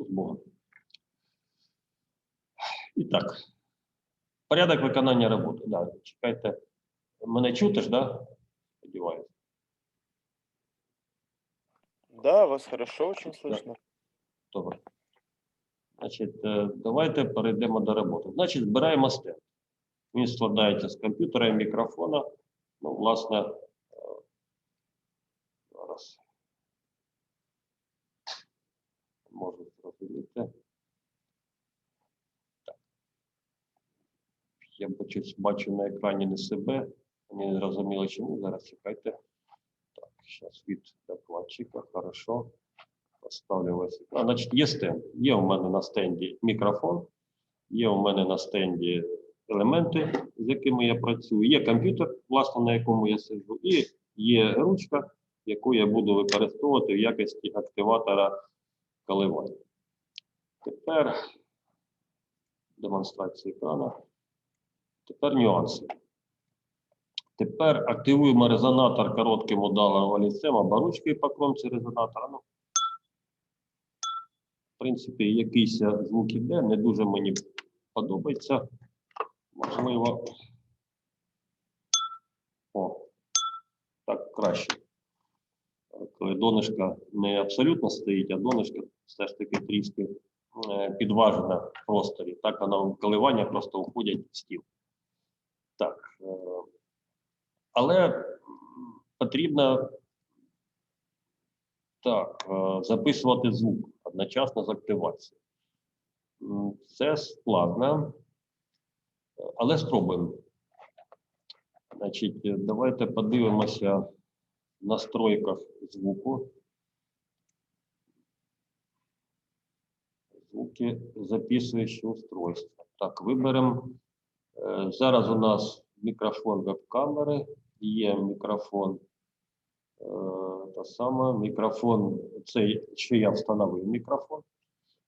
З Богом. І так. Порядок виконання роботи. Да, чекайте. Мене чути ж, да? Сподіваюся. Да, вас хорошо очень слышно. Добре. Значить, е, давайте перейдемо до роботи. Значить, збираємо стенд. Він складається з комп'ютера і мікрофона. Ну, власне, Так. Я бачу, бачу на екрані не себе. Не зрозуміло, чому. Зараз чекайте. Так, зараз від докладчика. Хорошо. Поставлю весь екран. Значить, є стенд. Є у мене на стенді мікрофон, є у мене на стенді елементи, з якими я працюю. Є комп'ютер, власне, на якому я сиджу, і є ручка, яку я буду використовувати в якості активатора коливання. Тепер демонстрація екрану. Тепер нюанси. Тепер активуємо резонатор коротким удалом валіцем або ручкою по кромці резонатора. Ну, в принципі, якийсь звук іде, не дуже мені подобається. Можливо. О, так краще. Коли донышко не абсолютно стоїть, а донышко все ж таки трішки е, підважене в просторі. Так воно коливання просто уходять в стіл. Так. е, Але потрібно так, е, записувати звук одночасно з активацією. Це складно, але спробуємо. Значить, давайте подивимося в настройках звуку. Звуки записуючи устройство. Так, виберемо. Е, Зараз у нас мікрофон веб-камери, є мікрофон е, та саме мікрофон, цей, що я встановив мікрофон.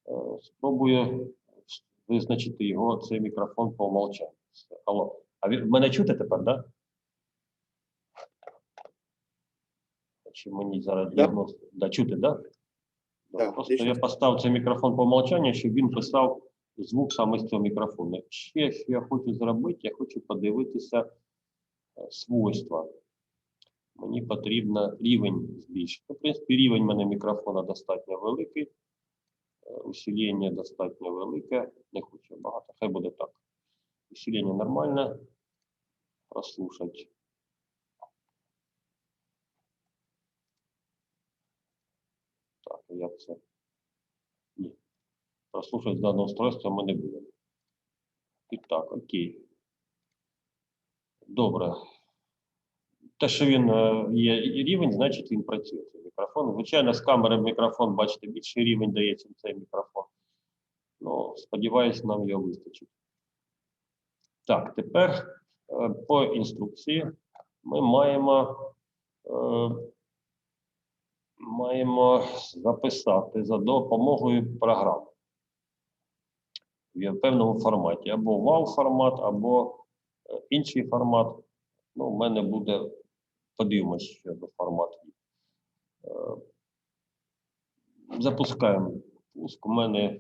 Е, Спробую визначити його, цей мікрофон по умолчанню. Алло. А ви мене чути тепер, так? Да? Чи мені зараз Да. Да, чути, да? Да, Просто я поставив цей мікрофон по умолчанню, щоб він писав звук саме з цього мікрофону. Ще що я хочу зробити, я хочу подивитися е, свойства. Мені потрібно рівень збільшити. Ну, В принципі, рівень мене мікрофона достатньо великий. е, Усилення достатньо велике. Не хочу багато, хай буде так. Усилення нормальне. Прослушать. Так, як це? Ні. Прослушать з даного устройства ми не будемо. І так, окей. Добре. Те, що він е, є рівень, значить він працює. Цей мікрофон. Звичайно, з камери мікрофон, бачите, більший рівень дається цей мікрофон. Ну, сподіваюсь, нам його вистачить. Так, тепер е, по інструкції ми маємо, е, маємо записати за допомогою програми в певному форматі, або WAV формат, або е, інший формат. Ну, у мене буде, подивимось, що за формат є. Е, Запускаємо пуск. У мене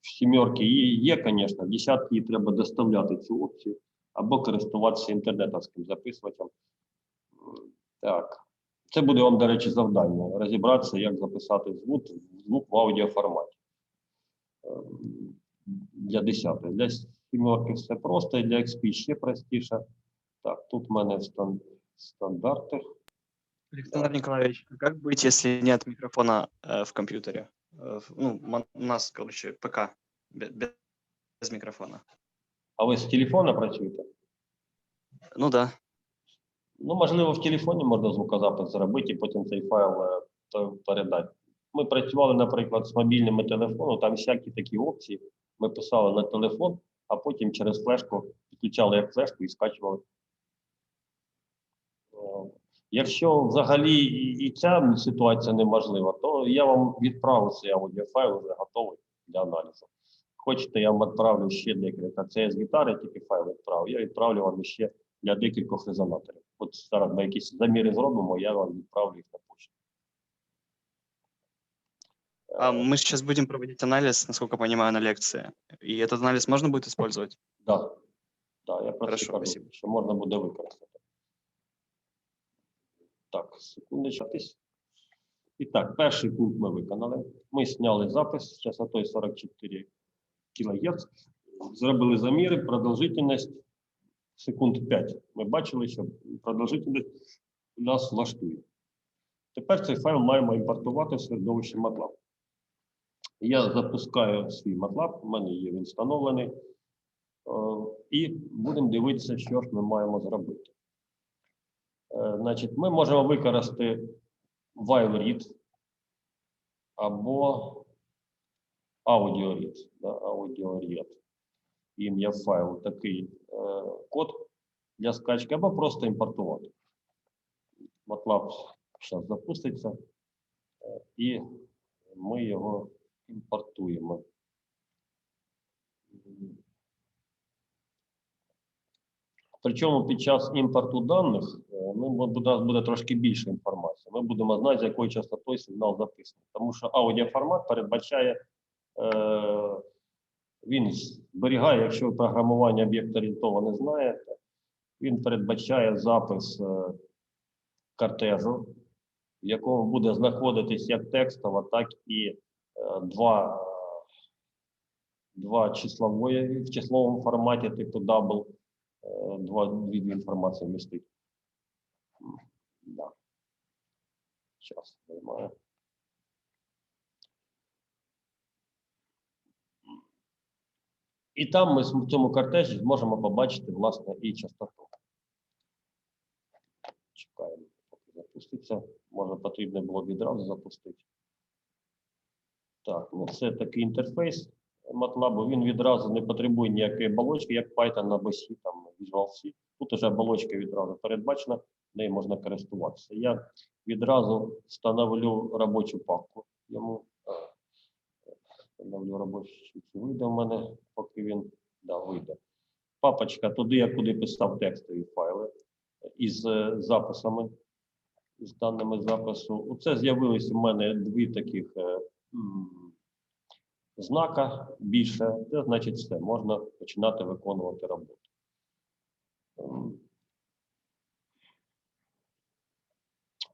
в сімерки є, є, звісно, в десятки її треба доставляти цю опцію, або користуватися інтернетовським записувачем. Так. Це буде вам, до речі, завдання розібратися, як записати звук, звук в аудіоформаті. Ем, Для десятої. Для сімерки все просто, і для XP ще простіше. Так, тут в мене стан- стандарти. Александр Николаевич, а как быть, если нет микрофона э, в компьютере? Э, в- ну, мон- у нас, короче, ПК бе- бе- без, микрофона. А ви з телефона працюєте? Ну да. Ну, можливо, в телефоні можна звукозапис зробити і потім цей файл е, передати. Ми працювали, наприклад, з мобільними телефонами, там всякі такі опції. Ми писали на телефон, а потім через флешку підключали як флешку і скачували. Е, Якщо взагалі і, ця ситуація неможлива, то я вам відправив цей аудіофайл вже готовий для аналізу. Хочете, я вам відправлю ще декілька. Це я з гітари тільки файл відправив. Я відправлю вам ще для декількох резонаторів. От зараз ми якісь заміри зробимо, я вам відправлю їх на почту. А мы сейчас будем проводить анализ, насколько понимаю, на лекции. И этот анализ можно будет использовать? Да, да, я про Хорошо, кажу, спасибо. що можна буде використати. Так, секундочку. І так, перший пункт ми виконали. Ми зняли запис з частотою 44 кГц, зробили заміри, продовжительність секунд 5. Ми бачили, що продовжительність нас влаштує. Тепер цей файл маємо імпортувати в середовище MATLAB. Я запускаю свій MATLAB, у мене є він встановлений. Е, І будемо дивитися, що ж ми маємо зробити. Е, Значить, ми можемо використати while read або read, да, read. Ім'я файлу такий е, код для скачки, або просто імпортувати. MATLAB зараз запуститься, е, і ми його імпортуємо. Причому під час імпорту даних е, ну, бу- нас буде трошки більше інформації. Ми будемо знати, з якою частотою сигнал записаний. Тому що аудіоформат передбачає, е, він зберігає, якщо програмування об'єкта орієнтовано не знаєте, він передбачає запис е, кортежу, в якому буде знаходитись як текстово, так і е, два, два числової в числовому форматі, типу double е, два дві інформації містить. Да. Час займає. І там ми в цьому картежі зможемо побачити, власне, і частоту. Чекаємо, поки запуститься. Може, потрібно було відразу запустити. Так, ну це такий інтерфейс MATLAB. Він відразу не потребує ніякої оболочки, як Python або C, там Visual C. Тут вже оболочка відразу передбачена, нею можна користуватися. Я відразу встановлю робочу папку йому. Встановлю робочу, чи вийде в мене, поки він да, вийде. Папочка туди, я куди писав текстові файли із е, записами, з даними запису. Оце з'явились у мене дві таких е, знака більше. Це значить все, можна починати виконувати роботу.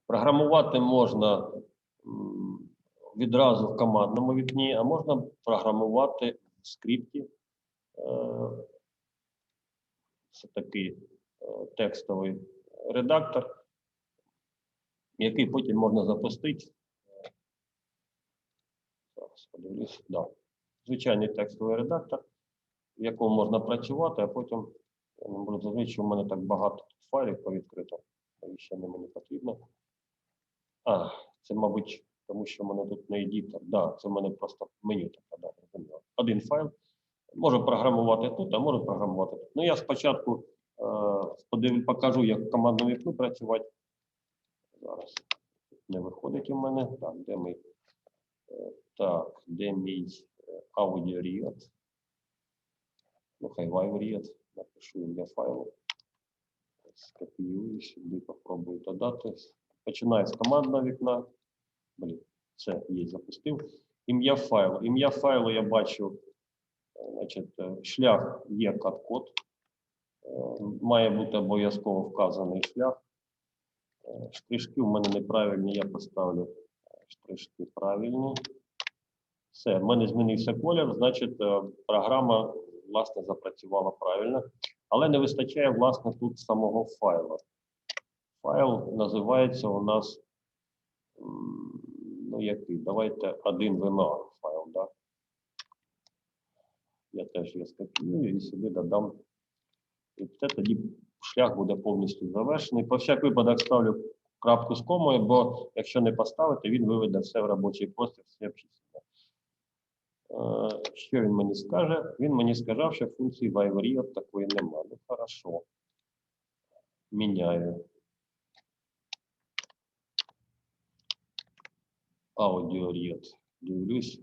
Програмувати можна відразу в командному вікні, а можна програмувати в скрипті. Е, Це такий е, текстовий редактор, який потім можна запустити. Зараз подивлюсь. Да. Звичайний текстовий редактор, в якому можна працювати, а потім я не можу зрозуміти, що в мене так багато файлів повідкрито. Навіщо вони мені потрібно? А, це, мабуть, тому що в мене тут не едітор. Да, це в мене просто меню таке, да. Один файл. Можу програмувати тут, а можу програмувати тут. Ну, я спочатку е, покажу, як в командному вікну працювати. Зараз не виходить у мене. Так, де мій, е, так, де мій е, аудіоріод? Ну, хай вайворіод. Напишу ім'я файлу. Скопіюю сюди, попробую додати. Починаю з командного вікна. Блін, це є, запустив. Ім'я файлу. Ім'я файлу я бачу, е, значить, е, шлях є код. Має бути обов'язково вказаний шлях. Е, Штришки у мене неправильні, я поставлю е, штришки правильні. Все, в мене змінився колір, значить, е, програма, власне, запрацювала правильно. Але не вистачає, власне, тут самого файлу. Файл називається у нас, ну який, давайте один VMA файл, да? Я теж його скопіюю і сюди додам. І це тоді шлях буде повністю завершений. По всяк випадок ставлю крапку з комою, бо якщо не поставити, він виведе все в робочий простір, все обчислення. Е, Що він мені скаже? Він мені сказав, що функції вайворіот такої немає. Ну, хорошо. Міняю. Аудіоріот. Дивлюсь.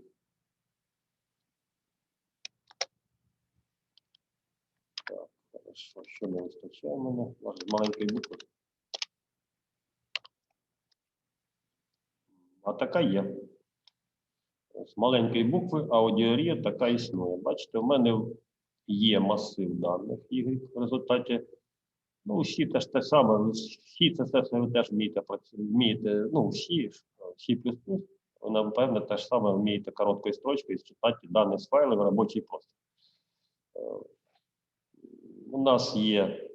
Так, хорошо. Що не вистачає мене? Може, з маленької. А така є. З маленької букви аудіорія така існує. Bачите, в мене є масив даних Y в результаті. Ну, всі теж те саме, всі це все ви теж вмієте, вмієте, ну, всі, ж, всі плюс плюс, ви, напевне, теж саме вмієте короткою строчкою читати дані з файли в робочий простір. Е, У нас є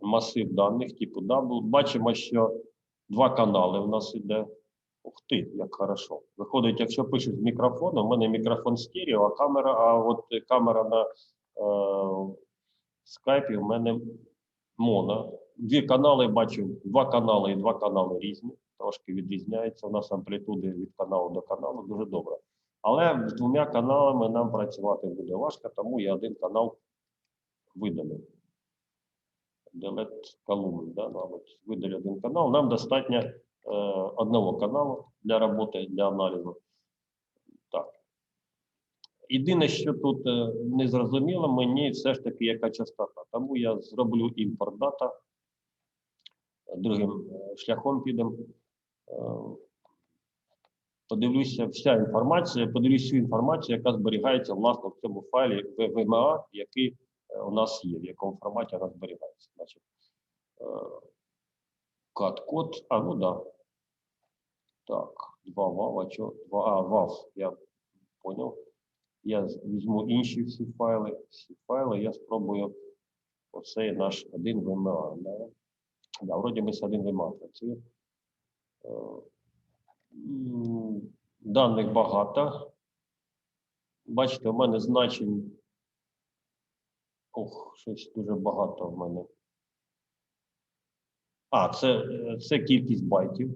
масив даних типу double. Бачимо, що два канали у нас іде. Ух ти, як хорошо. Виходить, якщо пишуть з мікрофону, у мене мікрофон стерео, а камера, а от камера на е, скайпі у мене моно. Дві канали бачу, два канали і два канали різні, трошки відрізняються. У нас амплітуди від каналу до каналу дуже добре. Але з двома каналами нам працювати буде важко, тому я один канал видалив. Delete колумн, да, мабуть, видалю один канал. Нам достатньо е, одного каналу для роботи, для аналізу. Єдине, що тут е, не зрозуміло, мені все ж таки яка частота. Тому я зроблю імпорт дата. Другим е, шляхом підемо. Е, Подивлюся вся інформація, подивлюся всю інформацію, яка зберігається власне в цьому файлі VMA, який у нас є, в якому форматі вона зберігається. Значить, кат-код, а ну да. Так, два вав, а що? Два, а, вав, я поняв. Я візьму інші всі файли. Всі файли я спробую оцей наш один VMA. Да? Да, вроді ми з один VMA працює. Е, Даних багато. Бачите, у мене значень. Ох, щось дуже багато в мене. А, це, е, це кількість байтів.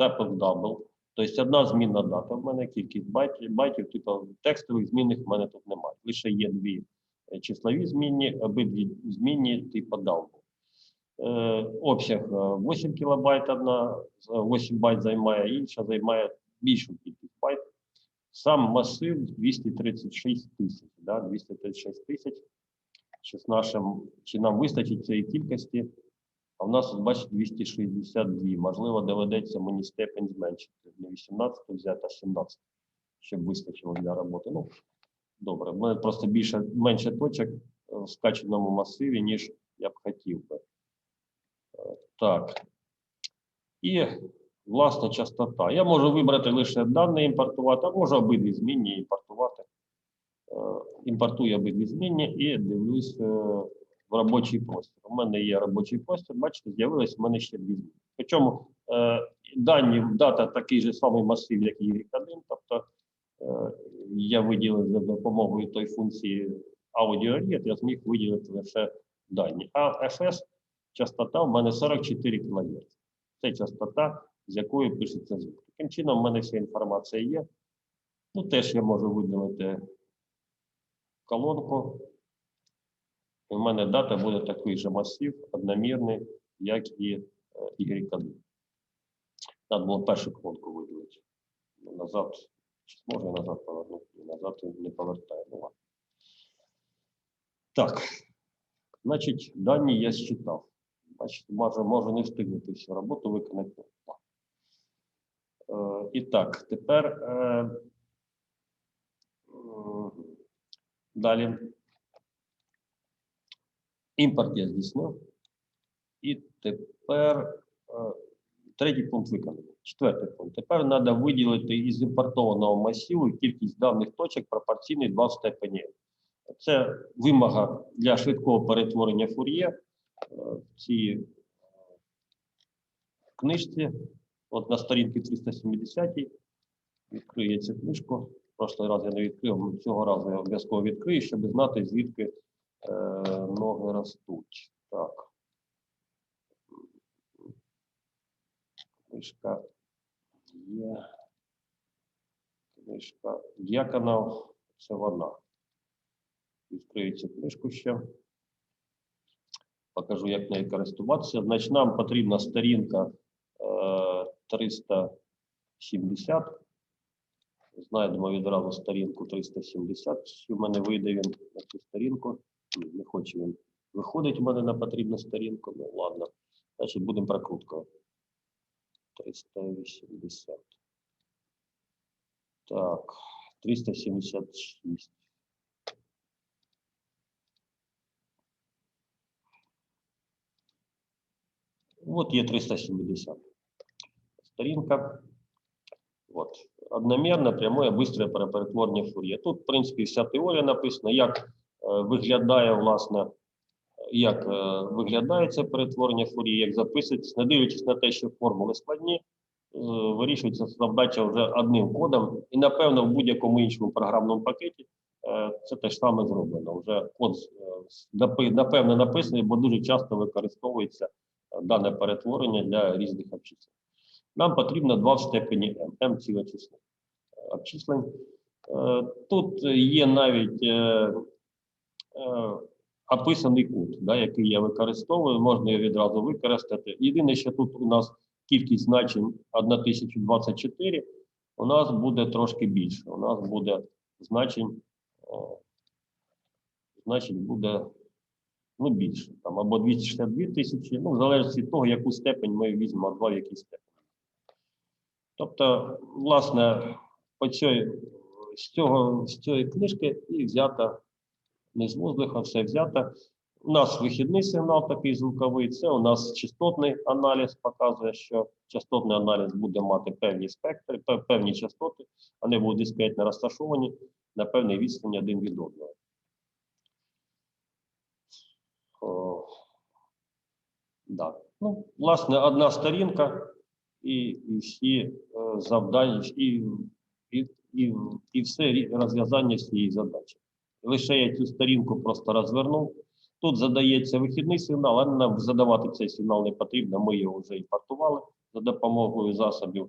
Tap double. Тобто одна змінна дата в мене, кількість байтів, байтів, типу текстових змінних в мене тут немає. Лише є дві е, числові змінні, обидві змінні типу double. Е, обсяг е, 8 кілобайт одна, 8 байт займає, інша займає більшу кількість байт. Сам масив 236 тисяч, да, 236 тисяч. Чи, чи нам вистачить цієї кількості? А в нас, от бачите, 262. Можливо, доведеться мені степень зменшити. Не 18 взяти, а 17, щоб вистачило для роботи. Ну, добре. В мене просто більше, менше точок в скаченому масиві, ніж я б хотів би. Е, Так. І власна частота. Я можу вибрати лише дані імпортувати, а можу обидві змінні імпортувати. Е, Імпортую обидві змінні і дивлюсь е, в робочий простір. У мене є робочий простір, бачите, з'явилось в мене ще дві зміни. Причому е, дані дата такий же самий масив, як і Y1, тобто е, я виділив за допомогою тої функції аудіоріт, я зміг виділити лише дані. А FS частота в мене 44 кГц. Це частота, з якою пишеться звук. Таким чином, в мене вся інформація є. Ну, теж я можу виділити колонку. І в мене дата буде такий же масив, одномірний, як і е, Y1. Треба було першу колонку виділити. Ну, Назад, чи зможу я назад повернути? Назад не повертає. Ну. Так, значить, дані я считав. Бачите, може, можу не встигнути всю роботу виконати. Е, і так, тепер е, м, далі. Імпорт я здійснив. І тепер е, третій пункт виконаний. Четвертий пункт. Тепер треба виділити із імпортованого масиву кількість даних точок пропорційний 2 степені. Це вимога для швидкого перетворення фур'є е, в цій е, книжці. От на сторінці 370 відкрию я книжку. Прошлий раз я не відкрив, цього разу я обов'язково відкрию, щоб знати, звідки е, ноги ростуть. Так. Книжка є. Книжка є канал, це вона. Відкрию цю книжку ще. Покажу, як нею користуватися. Значить, нам потрібна сторінка е, 370. Знайдемо відразу сторінку 370. У мене вийде він на цю сторінку. Не хоче він. Виходить у мене на потрібну сторінку. Ну ладно. Значить, будемо прокруткою. 380. Так, 376. Вот є 370. Сторінка. От. Одномірне, прямое, бистре перетворення Фур'є. Тут, в принципі, вся теорія написана, як виглядає, власне, як е, виглядає це перетворення Фур'є, як записується, не дивлячись на те, що формули складні, е, вирішується задача вже одним кодом, і напевно в будь-якому іншому програмному пакеті е, це те ж саме зроблено. Вже код е, напевно написаний, бо дуже часто використовується е, дане перетворення для різних обчислень. Нам потрібно два в степені m, m ціле е, обчислень. Е, Тут є навіть е, е, описаний код, да, який я використовую, можна його відразу використати. Єдине, що тут у нас кількість значень 1024, у нас буде трошки більше. У нас буде значень, е, значень буде ну, більше, там, або 262 тисячі, ну, в залежності від того, яку степень ми візьмемо, два в якій степені. Тобто, власне, по цій, з, цього, з цієї книжки і взята, не з воздуха, все взято. У нас вихідний сигнал такий звуковий, це у нас частотний аналіз показує, що частотний аналіз буде мати певні спектри, певні частоти, вони будуть дискретно розташовані на певній відстані один від одного. О, да. Ну, власне, одна сторінка і, і всі е, завдання, і, і, і, і все розв'язання всієї задачі. Лише я цю сторінку просто розвернув. Тут задається вихідний сигнал, але нам задавати цей сигнал не потрібно. Ми його вже імпортували за допомогою засобів е,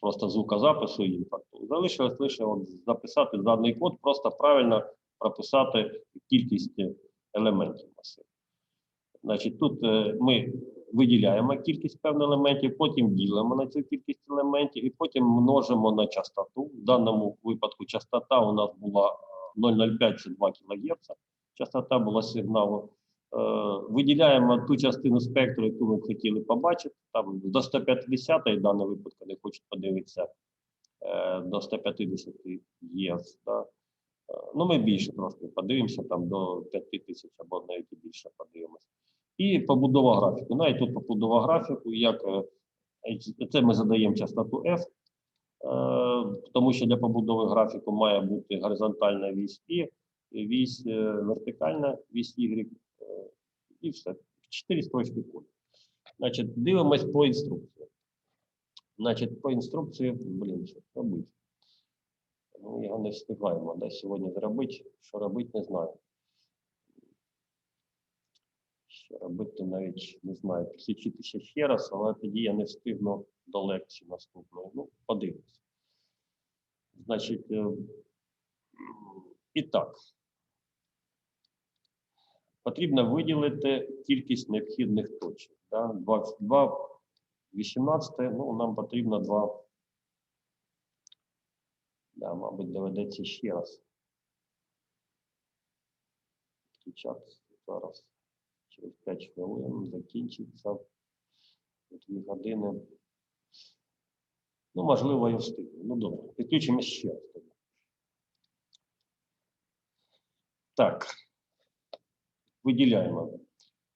просто звукозапису і імпорту. Залишилось лише от записати даний код, просто правильно прописати кількість елементів масиву. Значить, тут е, ми виділяємо кількість певних елементів, потім ділимо на цю кількість елементів і потім множимо на частоту. В даному випадку частота у нас була е, 0,05 це 2 кГц. Частота була сигналу. Е, Виділяємо ту частину спектру, яку ми б хотіли побачити. Там до 150 в даному випадку не хочуть подивитися е, до 150 ЄС. Е, Ну, ми більше трошки подивимося, там до 5 тисяч або навіть більше подивимося. І побудова графіку. Навіть тут побудова графіку, як це ми задаємо частоту F, тому що для побудови графіку має бути горизонтальна вісь і вісь е, вертикальна, вісь Y, е, і все. Чотири строчки коду. Значить, дивимось по інструкції. Значить, по інструкції, блін, що робити? Ну, його не встигаємо да, сьогодні зробити. Що робити, не знаю. Що робити, навіть не знаю. Підключитися ще раз, але тоді я не встигну до лекції наступної. Ну, подивимось. Значить, е, і так. Потрібно виділити кількість необхідних точок. Да? 22, 18, ну, нам потрібно 2. Да, мабуть, доведеться ще раз. Зараз. Через 5 хвилин закінчиться. Дві години. Ну, можливо, я встигну. Ну, добре. Підключимо ще раз. тоді. Так. Виділяємо.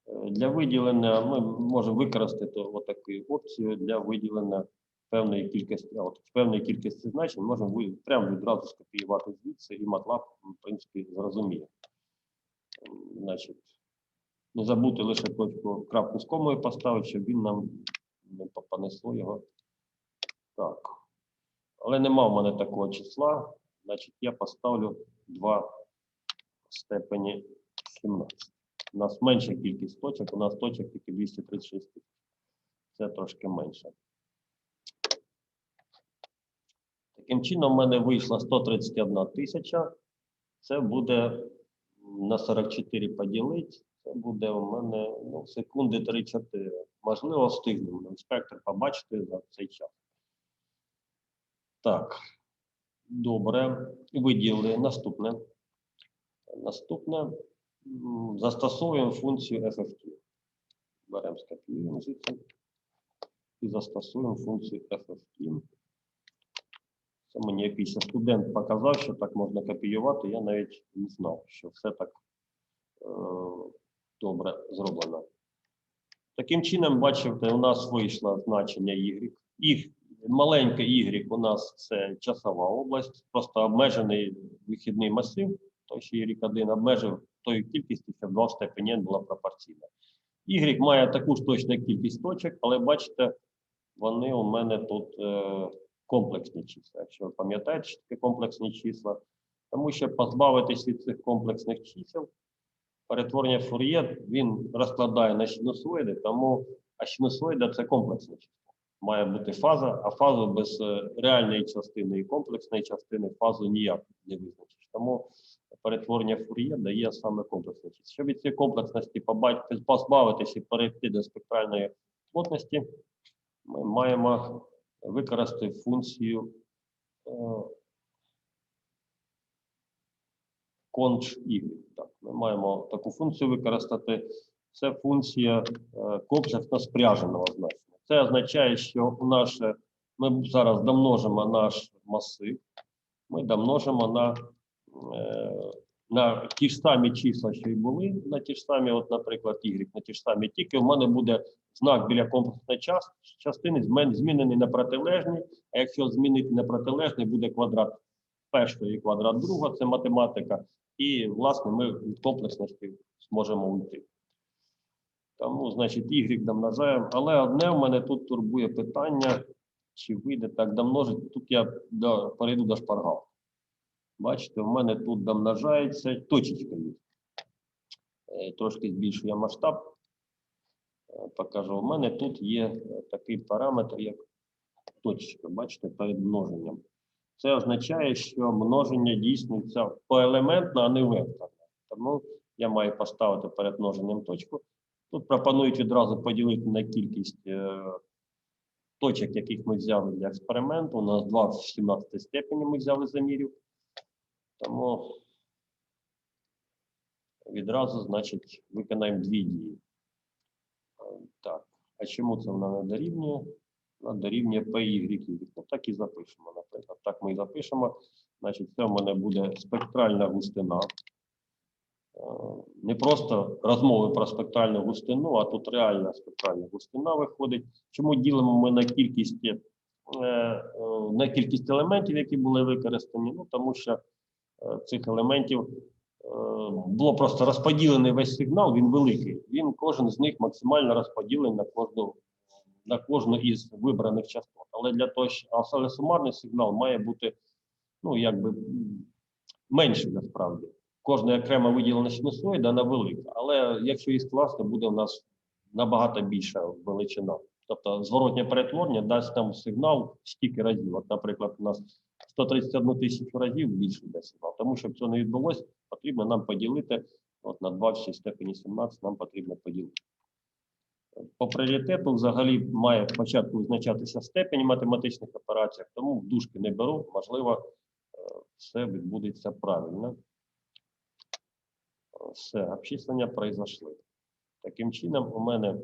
Е, Для виділення ми можемо використати отаку опцію для виділення певної кількості, от певної кількості значень можемо прямо відразу скопіювати звідси, і MATLAB, в принципі, зрозуміє. Значить, не забути лише точку крапку з комою поставити, щоб він нам не понесло його. Так. Але нема в мене такого числа, значить я поставлю 2 в степені 17. У нас менша кількість точок, у нас точок тільки 236 тисяч. Це трошки менше. Таким чином, в мене вийшло 131 тисяча. Це буде на 44 поділити. Буде у мене ну, секунди 3-4. Можливо, встигнемо інспектор побачити за цей час. Так, добре. Виділили наступне. Наступне. Застосовуємо функцію FFT. Беремо скопіюємо звідси і застосуємо функцію FFT. Це мені якийсь студент показав, що так можна копіювати. Я навіть не знав, що все так е, добре зроблено. Таким чином, бачите, у нас вийшло значення Y. Їх маленьке Y у нас це часова область, просто обмежений вихідний масив, той що Y1 обмежив тою кількістю, що в два степені була пропорційна. Y має таку ж точну кількість точок, але бачите, вони у мене тут е, комплексні числа. Якщо ви пам'ятаєте, що таке комплексні числа, тому що позбавитись від цих комплексних чисел, перетворення Фур'є він розкладає на синусоїди, тому а синусоїда це комплексне число. Має бути фаза, а фазу без е, реальної частини і комплексної частини фазу ніяк не визначиш. Тому перетворення Фур'є дає саме комплексне число. Щоб від цієї комплексності позбавитися і перейти до спектральної плотності, ми маємо використати функцію е, конч y. ми маємо таку функцію використати. Це функція е, комплексно спряженого значення. Це означає, що наше, ми зараз домножимо наш масив, ми домножимо на, е, на ті ж самі числа, що й були, на ті ж самі, от, наприклад, y, на ті ж самі, тільки в мене буде знак біля комплексної частини змінений на протилежний, а якщо змінити на протилежний, буде квадрат першого і квадрат другого, це математика. І, власне, ми від комплексності зможемо уйти. Тому, значить, Y домножаємо. Але одне в мене тут турбує питання, чи вийде так домножити. Тут я до, перейду до шпаргал. Бачите, в мене тут домножається точечка є. Е, Трошки збільшую я масштаб. Е, Покажу. У мене тут є е, такий параметр, як точечка. Бачите, перед множенням. Це означає, що множення дійснюється поелементно, а не векторно. Тому я маю поставити перед множенням точку. Тут пропонують відразу поділити на кількість е, точок, яких ми взяли для експерименту. У нас 2 в 17 степені ми взяли замірів. Тому відразу, значить, виконаємо дві дії. Так, а чому це вона не дорівнює? Дорівнює PY. Ну, так і запишемо, наприклад. Так ми і запишемо. Значить, це в мене буде спектральна густина. Е, Не просто розмови про спектральну густину, а тут реальна спектральна густина виходить. Чому ділимо ми на кількість, е, на кількість елементів, які були використані? Ну, тому що е, цих елементів було просто розподілений весь сигнал, він великий. Він кожен з них максимально розподілений на кожну, на кожну із вибраних частот. Але для того, але сумарний сигнал має бути ну, якби м, менший насправді. Кожна окремо виділена синусоїда, вона велика. Але якщо її скласти, буде у нас набагато більша величина. Тобто зворотнє перетворення дасть нам сигнал стільки разів. От, наприклад, у нас 131 тисячу разів більше йде сигнал. Тому щоб це не відбулося, потрібно нам поділити от на 2 в 6 степені 17 нам потрібно поділити. По пріоритету взагалі має спочатку визначатися степень математичних операціях, тому в дужки не беру, можливо, е, все відбудеться правильно. Все, обчислення произошли. Таким чином, у мене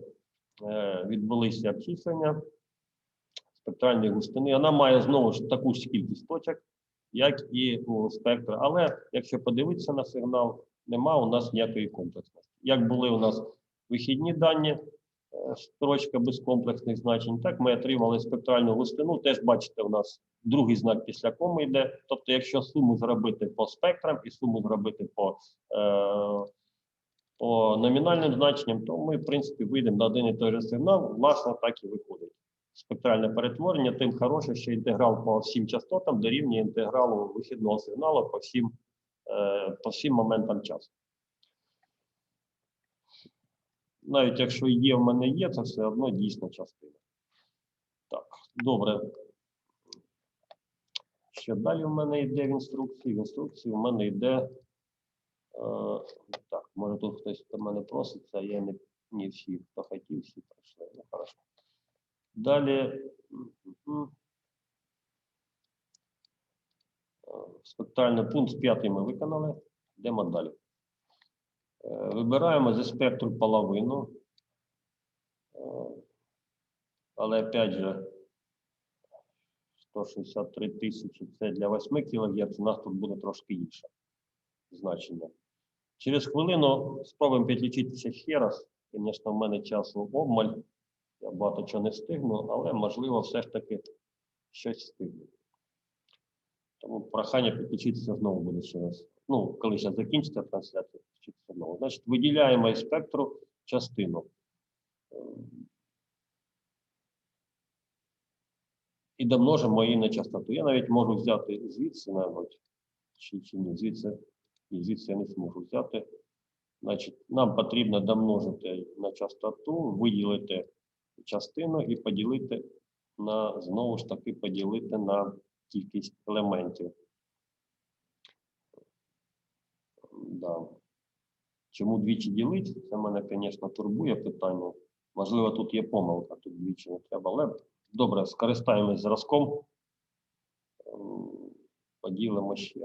е, відбулися обчислення спектральної густини. Вона має знову ж таку ж кількість точок, як і у спектра. Але якщо подивитися на сигнал, нема у нас ніякої комплексності. Як були у нас вихідні дані, строчка без комплексних значень, так ми отримали спектральну густину. Теж бачите, у нас другий знак після коми йде. Тобто, якщо суму зробити по спектрам і суму зробити по, е, по номінальним значенням, то ми, в принципі, вийдемо на один і той же сигнал. Власне, так і виходить. Спектральне перетворення, тим хороше, що інтеграл по всім частотам дорівнює інтегралу вихідного сигналу по всім, е, по всім моментам часу. Навіть якщо є в мене є, це все одно дійсна частина. Так, добре. Що далі в мене йде в інструкції? В інструкції в мене йде. Е, так, може тут хтось до мене проситься, я не, не всі, хто хотів, всі пройшли. Ну, хорошо. Далі. Е, Спектральний пункт п'ятий ми виконали. Йдемо далі. Е, Вибираємо зі спектру половину. Е, Але опять же, 163 тисячі це для 8 кГц, у нас тут буде трошки інше значення. Через хвилину спробуємо підлічитися ще раз. Звісно, в мене часу обмаль. Я багато чого не встигну, але можливо все ж таки щось встигну. Тому прохання підключитися знову буде ще раз. Ну, коли зараз закінчиться трансляція. Значить, виділяємо із спектру частину. І домножимо її на частоту. Я навіть можу взяти звідси навіть, чи, чи ні, звідси, і звідси я не зможу взяти. Значить, нам потрібно домножити на частоту, виділити частину і поділити на, знову ж таки, поділити на кількість елементів. Да. Чому двічі ділити? Це мене, звісно, турбує питання. Можливо, тут є помилка, тут двічі не треба, але добре, скористаємось зразком. Поділимо ще.